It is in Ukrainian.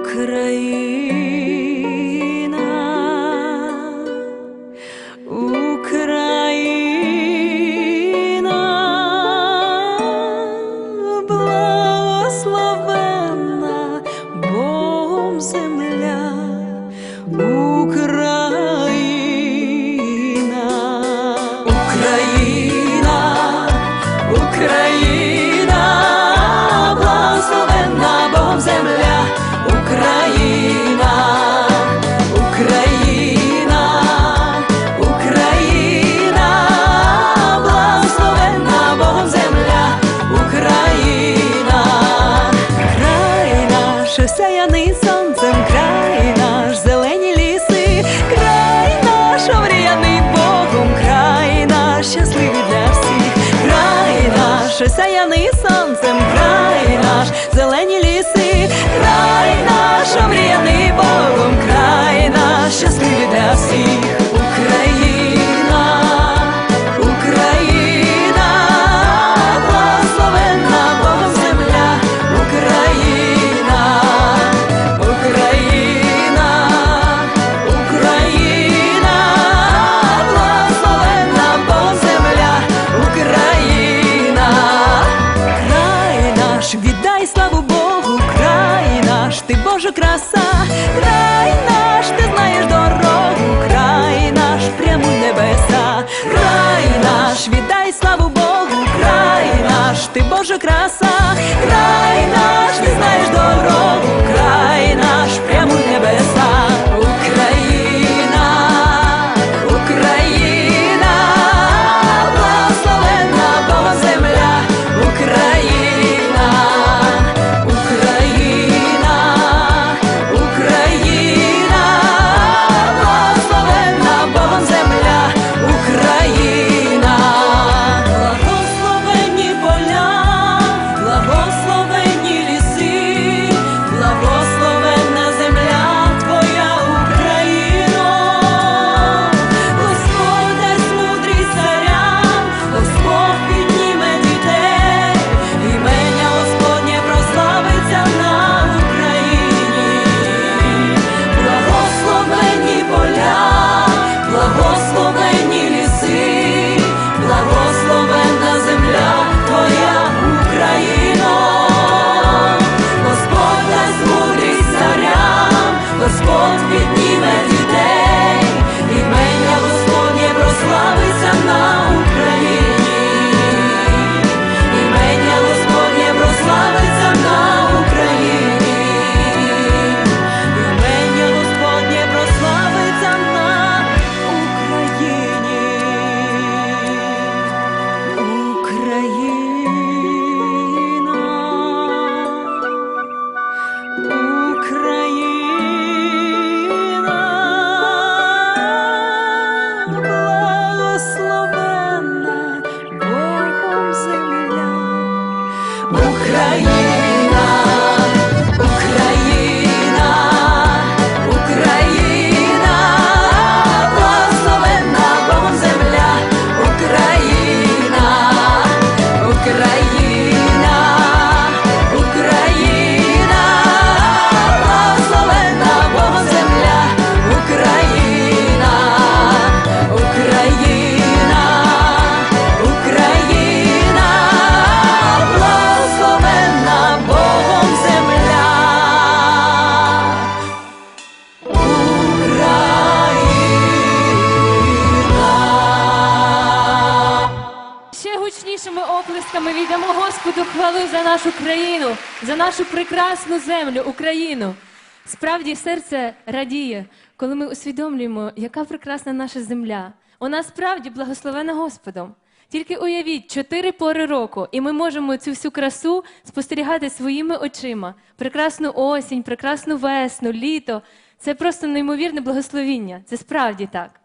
Україна, наш, віддай славу Богу, край наш, ти Божа краса, край наш, ти знаєш дорогу, край наш, прямуй небеса, край наш, віддай славу Богу, край наш, ти Божа краса, Ще оплесками віддамо Господу хвалу за нашу країну, за нашу прекрасну землю, Україну. Справді серце радіє, коли ми усвідомлюємо, яка прекрасна наша земля. Вона справді благословена Господом. Тільки уявіть, чотири пори року, і ми можемо цю всю красу спостерігати своїми очима. Прекрасну осінь, прекрасну весну, літо. Це просто неймовірне благословіння. Це справді так.